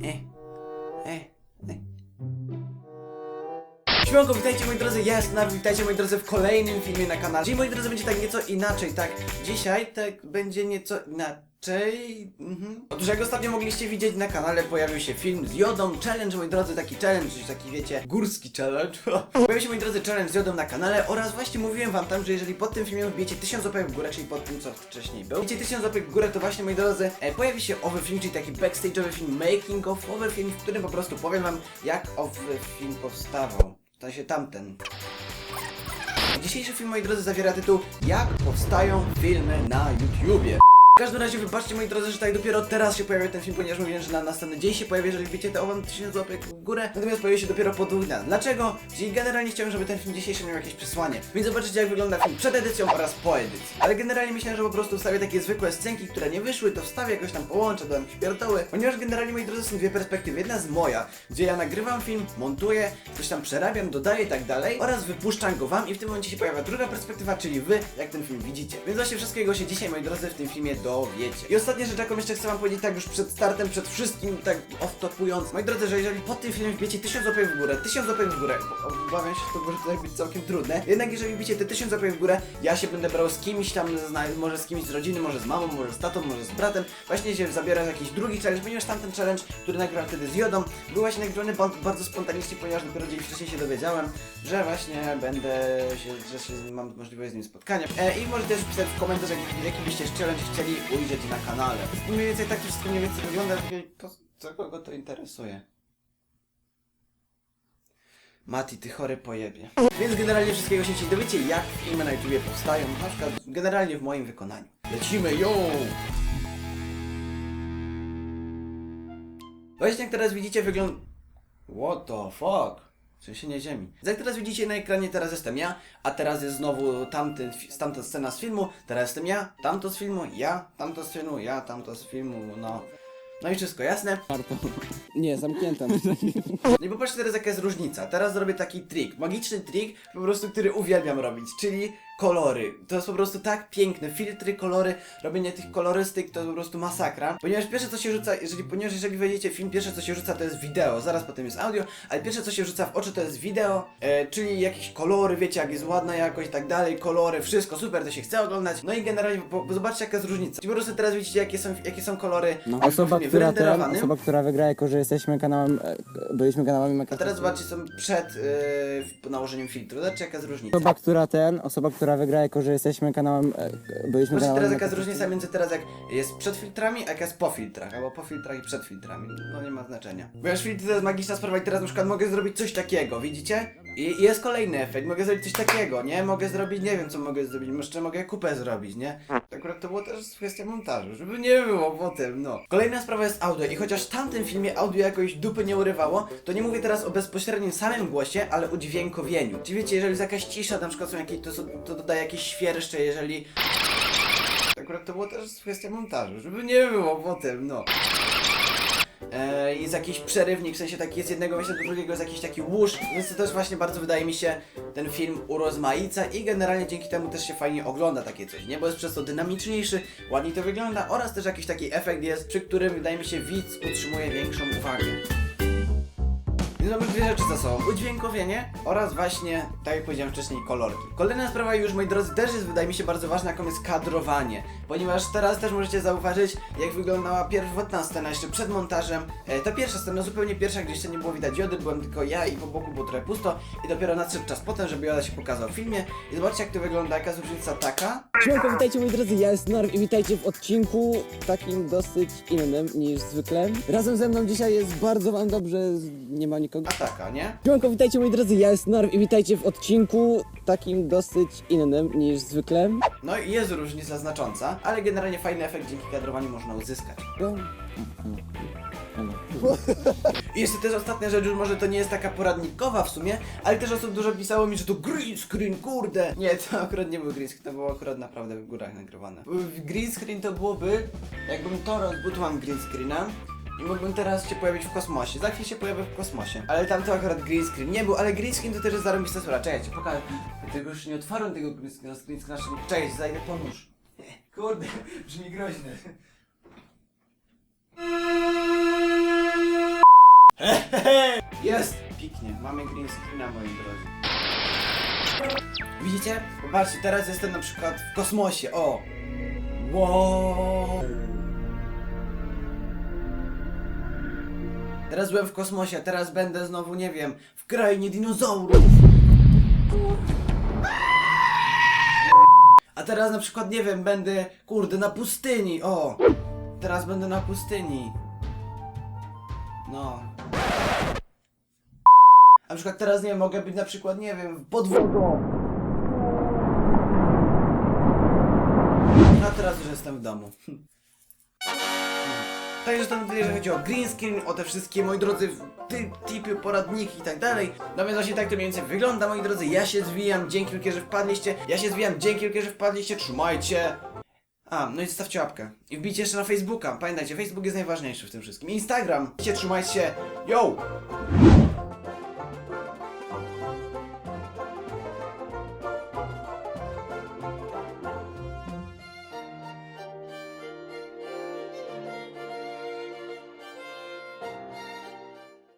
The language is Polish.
E, e, e. Siemanko, witajcie moi drodzy, ja jestem witajcie moi drodzy w kolejnym filmie na kanale. Dzisiaj moi drodzy będzie tak nieco inaczej, tak? Dzisiaj tak będzie nieco inaczej. Mhm. Otóż jak ostatnio mogliście widzieć na kanale pojawił się film z Jodą, challenge moi drodzy, taki challenge, taki wiecie, górski challenge. pojawił się moi drodzy challenge z Jodą na kanale oraz właśnie mówiłem wam tam, że jeżeli pod tym filmem wbijecie 1000 łapek w górę, czyli pod tym co wcześniej był, wbijecie 1000 łapek w górę, to właśnie moi drodzy, e, pojawi się owy film, czyli taki backstage'owy film, making of over film, w którym po prostu powiem wam jak owy film powstawał. Sensie tamten. Dzisiejszy film, moi drodzy, zawiera tytuł Jak powstają filmy na YouTubie. W każdym razie wybaczcie moi drodzy, że tak dopiero teraz się pojawia ten film, ponieważ mówiłem, że na następny dzień się pojawi, jeżeli wiecie, to owam 1000 łapek górę, natomiast pojawi się dopiero po dwóch. Dlaczego? Czyli generalnie chciałem, żeby ten film dzisiejszy miał jakieś przesłanie. Więc zobaczycie jak wygląda film przed edycją oraz po edycji. Ale generalnie myślałem, że po prostu wstawię takie zwykłe scenki, które nie wyszły, to wstawię jakoś tam połączę, dodam jakieś pierdoły. Ponieważ generalnie moi drodzy są dwie perspektywy. Jedna jest moja, gdzie ja nagrywam film, montuję, coś tam przerabiam, dodaję i tak dalej oraz wypuszczam go wam i w tym momencie się pojawia druga perspektywa, czyli wy, jak ten film widzicie. Więc właśnie wszystkiego się dzisiaj moi drodzy w tym filmie dowiecie. I ostatnia rzecz, jaką jeszcze chcę wam powiedzieć tak już przed startem, przed wszystkim, tak off-topując. Moi drodzy, że jeżeli pod tym filmem wbiecie 1000 łapek w górę, 1000 łapek w górę, bo obawiam się, że to może tutaj być całkiem trudne. Jednak jeżeli wbicie te 1000 łapek w górę, ja się będę brał z kimś tam, może z kimś z rodziny, może z mamą, może z tatą, może z bratem. Właśnie się zabiorę jakiś drugi challenge, ponieważ tamten challenge, który nagrałem wtedy z Jodą, był właśnie nagrany ba bardzo spontanicznie, ponieważ dopiero dzień wcześniej się dowiedziałem, że właśnie będę się, że się mam możliwość z nim spotkania. E, I możecie też pisać w komentarzach, jaki, byście challenge chcieli ujrzeć na kanale. Mniej więcej tak to wszystko mniej więcej wygląda, co kogo to interesuje? Mati, ty chory pojebie. Więc generalnie wszystkiego się dzisiaj dowiecie, jak filmy na YouTubie powstają, na przykład generalnie w moim wykonaniu. Lecimy, yo! Właśnie jak teraz widzicie wygląda... What the fuck? Trzęsienie ziemi. Jak teraz widzicie na ekranie, teraz jestem ja, a teraz jest znowu tamten, tamta scena z filmu, teraz jestem ja, tamto z filmu, ja, tamto z filmu, ja, tamto z filmu, no... No i wszystko jasne? Kartą. Nie, zamknięta. No i popatrzcie teraz jaka jest różnica. Teraz zrobię taki trik, magiczny trik, po prostu, który uwielbiam robić, czyli kolory. To jest po prostu tak piękne. Filtry, kolory, robienie tych kolorystyk to po prostu masakra. Ponieważ pierwsze co się rzuca, jeżeli, ponieważ jeżeli wejdziecie film, pierwsze co się rzuca to jest wideo, zaraz potem jest audio, ale pierwsze co się rzuca w oczy to jest wideo, e, czyli jakieś kolory, wiecie jak jest ładna jakość i tak dalej, kolory, wszystko super, to się chce oglądać. No i generalnie, po, po, zobaczcie jaka jest różnica. Czyli po prostu teraz widzicie jakie są, jakie są kolory No. Osoba, filmie która wyrenderowanym. osoba, która wygra, jako że jesteśmy kanałem, e, byliśmy kanałami A teraz zobaczcie, są przed yy, nałożeniem filtru. Zobaczcie, jaka jest różnica. Osoba, która ten, osoba, która wygra, jako że jesteśmy kanałem, e, byliśmy Zobaczcie kanałem. teraz, jaka jest różnica między teraz, jak jest przed filtrami, a jak jest po filtrach. Albo po filtrach i przed filtrami. No nie ma znaczenia. Ponieważ filtry to jest magiczna sprawa i teraz na przykład mogę zrobić coś takiego, widzicie? I i jest kolejny efekt, mogę zrobić coś takiego, nie? Mogę zrobić, nie wiem co mogę zrobić, jeszcze mogę kupę zrobić, nie? Akurat to było też kwestia montażu, żeby nie było potem, no. Kolejna sprawa jest audio i chociaż w tamtym filmie audio jakoś dupy nie urywało, to nie mówię teraz o bezpośrednim samym głosie, ale o dźwiękowieniu. Czyli wiecie, jeżeli jest jakaś cisza, na przykład są jakieś, to, są- to dodaje jakieś świerszcze, jeżeli Akurat to było też kwestia montażu, żeby nie było potem, no. E, jest jakiś przerywnik, w sensie taki jest z jednego miejsca do drugiego, jest jakiś taki łóż, więc to też właśnie bardzo wydaje mi się ten film urozmaica i generalnie dzięki temu też się fajnie ogląda takie coś, nie? Bo jest przez to dynamiczniejszy, ładniej to wygląda oraz też jakiś taki efekt jest, przy którym wydaje mi się widz utrzymuje większą uwagę. Więc mamy dwie rzeczy za sobą. Udźwiękowienie oraz właśnie, tak jak powiedziałem wcześniej, kolorki. Kolejna sprawa już, moi drodzy, też jest, wydaje mi się, bardzo ważna, jaką jest kadrowanie. Ponieważ teraz też możecie zauważyć, jak wyglądała pierwotna scena jeszcze przed montażem. E, ta pierwsza scena, zupełnie pierwsza, gdzie jeszcze nie było widać Jody, byłem tylko ja i po boku było trochę pusto. I dopiero nadszedł czas potem, żeby Joda się pokazał w filmie. I zobaczcie, jak to wygląda, jaka jest różnica taka. Siemanko, witajcie moi drodzy, ja jestem Norm i witajcie w odcinku takim dosyć innym niż zwykle. Razem ze mną dzisiaj jest bardzo wam dobrze, nie ma nikogo. A taka, nie? Siemanko, witajcie moi drodzy, ja jestem Norm i witajcie w odcinku takim dosyć innym niż zwykle. No i jest różnica znacząca, ale generalnie fajny efekt dzięki kadrowaniu można uzyskać. No. I jeszcze też ostatnia rzecz, już może to nie jest taka poradnikowa w sumie, ale też osób dużo pisało mi, że to green screen, kurde! Nie, to akurat nie był green screen, to było akurat naprawdę w górach nagrywane. Green screen to byłoby, jakbym to rozbudował, green screena i mógłbym teraz się pojawić w kosmosie. Za chwilę się pojawię w kosmosie. Ale tam to akurat green screen nie był, ale green screen to też jest zarobista sprawa. Czekajcie, pokażę. Ja już nie otwarłem tego green screena, screen screena. Czekajcie, zajdę po nóż. Kurde, brzmi groźne. Jest! Piknie, mamy green screena, moi drodzy. Widzicie? Popatrzcie, teraz jestem na przykład w kosmosie, o! Wow! Teraz byłem w kosmosie, teraz będę znowu, nie wiem, w krainie dinozaurów. A teraz na przykład, nie wiem, będę, kurde, na pustyni, o! Teraz będę na pustyni. No. Na przykład teraz, nie wiem, mogę być na przykład, nie wiem, pod wodą. No a teraz już jestem w domu. Także tyle, jeżeli chodzi o green screen, o te wszystkie, moi drodzy, ty, tipy, poradniki i tak dalej. No więc właśnie tak to mniej więcej wygląda, moi drodzy. Ja się zwijam, dzięki wielkie, że wpadliście. Ja się zwijam, dzięki wielkie, że wpadliście. Trzymajcie. A, no i zostawcie łapkę. I wbijcie jeszcze na Facebooka. Pamiętajcie, Facebook jest najważniejszy w tym wszystkim. Instagram. Trzymajcie. Yo!